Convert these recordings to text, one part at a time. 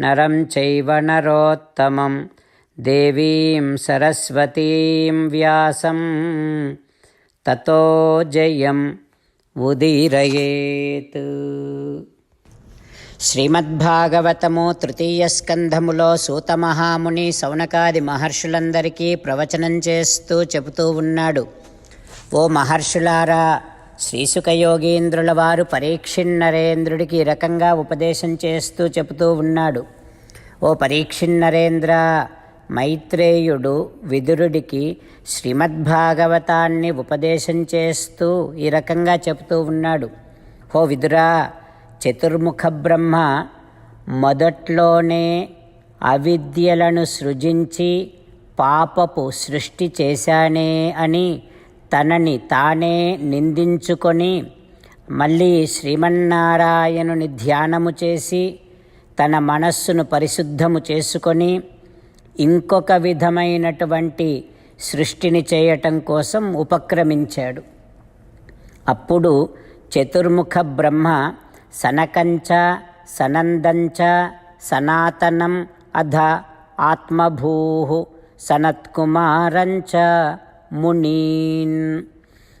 నరం చైవ నరోత్తమం దేవీం సరస్వతీం వ్యాసం తతో జయం ఉదీరయేత్ శ్రీమద్భాగవతము తృతీయ స్కంధములో సూతమహాముని సౌనకాది మహర్షులందరికీ ప్రవచనం చేస్తూ చెబుతూ ఉన్నాడు. ఓ మహర్షులారా శ్రీసుఖయోగీంద్రుల వారు పరీక్షిన్నరేంద్రుడికి ఈ రకంగా ఉపదేశం చేస్తూ చెబుతూ ఉన్నాడు. ఓ పరీక్షిన్నరేంద్ర మైత్రేయుడు విదురుడికి శ్రీమద్భాగవతాన్ని ఉపదేశం చేస్తూ ఈ రకంగా చెబుతూ ఉన్నాడు. ఓ విదురా చతుర్ముఖ బ్రహ్మ మొదట్లోనే అవిద్యలను సృజించి పాపపు సృష్టి చేశానే అని తనని తానే నిందించుకొని మళ్ళీ శ్రీమన్నారాయణుని ధ్యానము చేసి తన మనస్సును పరిశుద్ధము చేసుకొని ఇంకొక విధమైనటువంటి సృష్టిని చేయటం కోసం ఉపక్రమించాడు. అప్పుడు చతుర్ముఖ బ్రహ్మ సనకంచ సనందంచ సనాతనం అధ ఆత్మభూ సనత్కుమారంచ మునీన్.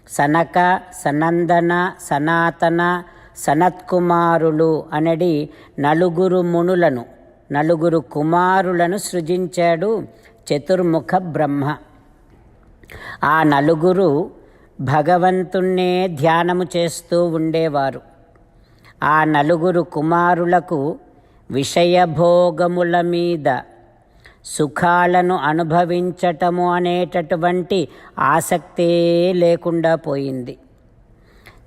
సనక సనందన సనాతన సనత్కుమారులు అనడి నలుగురు మునులను నలుగురు కుమారులను సృజించాడు చతుర్ముఖ బ్రహ్మ. ఆ నలుగురు భగవంతుణ్ణే ధ్యానము చేస్తూ ఉండేవారు. ఆ నలుగురు కుమారులకు విషయభోగముల మీద సుఖాలను అనుభవించటము అనేటటువంటి ఆసక్తే లేకుండా పోయింది.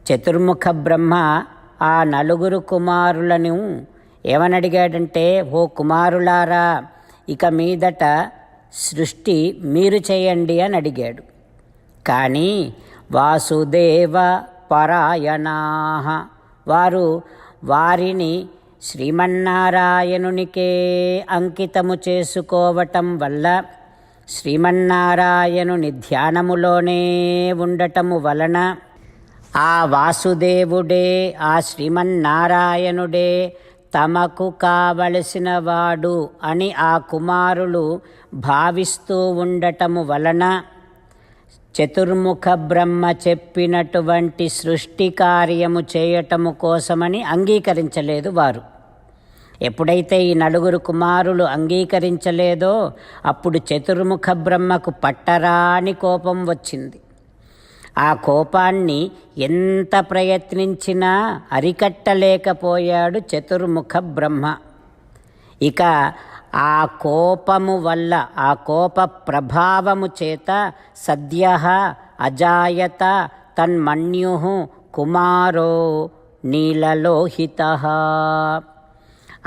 చతుర్ముఖ బ్రహ్మ ఆ నలుగురు కుమారులను ఏమనడిగాడంటే ఓ కుమారులారా ఇక మీదట సృష్టి మీరు చేయండి అని అడిగాడు. కానీ వాసుదేవ పరాయణా వారు వారిని శ్రీమన్నారాయణునికే అంకితము చేసుకోవటం వల్ల శ్రీమన్నారాయణుని ధ్యానములోనే ఉండటము వలన ఆ వాసుదేవుడే ఆ శ్రీమన్నారాయణుడే తమకు కావలసిన వాడు అని ఆ కుమారులు భావిస్తూ ఉండటము వలన చతుర్ముఖ బ్రహ్మ చెప్పినటువంటి సృష్టి కార్యము చేయటము కోసమని అంగీకరించలేదు వారు. ఎప్పుడైతే ఈ నలుగురు కుమారులు అంగీకరించలేదో అప్పుడు చతుర్ముఖ బ్రహ్మకు పట్టరాని కోపం వచ్చింది. ఆ కోపాన్ని ఎంత ప్రయత్నించినా అరికట్టలేకపోయాడు చతుర్ముఖ బ్రహ్మ. ఇక ఆ కోపము వల్ల ఆ కోప ప్రభావము చేత సద్య అజాయత తన్మన్యు కుమారో నీలలోహిత.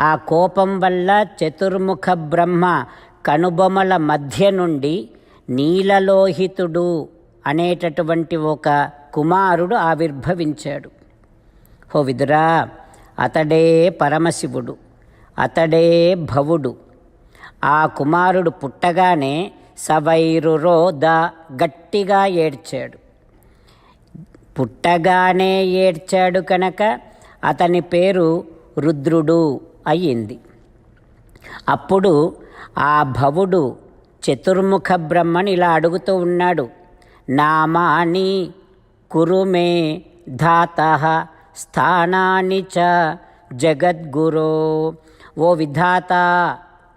ఆ కోపం వల్ల చతుర్ముఖ బ్రహ్మ కనుబొమల మధ్య నుండి నీలలోహితుడు అనేటటువంటి ఒక కుమారుడు ఆవిర్భవించాడు. హో విదురా అతడే పరమశివుడు అతడే భవుడు. ఆ కుమారుడు పుట్టగానే సవైరురో ద గట్టిగా ఏడ్చాడు. పుట్టగానే ఏడ్చాడు కనుక అతని పేరు రుద్రుడు. అయింది అప్పుడు ఆ భవుడు చతుర్ముఖ బ్రహ్మని ఇలా అడుగుతూ ఉన్నాడు. నామాని కురుమే ధాత స్థానాని చ జగద్గురు. ఓ విధాత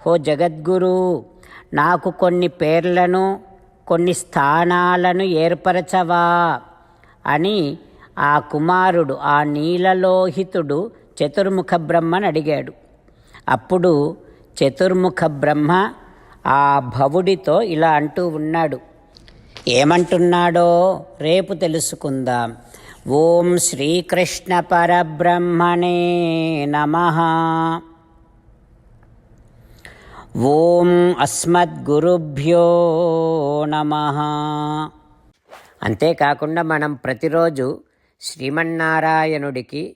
ఓ జగద్గురు నాకు కొన్ని పేర్లను కొన్ని స్థానాలను ఏర్పరచవా అని ఆ కుమారుడు ఆ నీలలోహితుడు చతుర్ముఖ బ్రహ్మని అడిగాడు. అప్పుడు చతుర్ముఖ బ్రహ్మ ఆ భవుడితో ఇలా అంటూ ఉన్నాడు. ఏమంటున్నాడో రేపు తెలుసుకుందాం. ఓం శ్రీకృష్ణ పరబ్రహ్మణే నమ. ఓం అస్మద్గురుభ్యో నమ. అంతేకాకుండా మనం ప్రతిరోజు శ్రీమన్నారాయణుడికి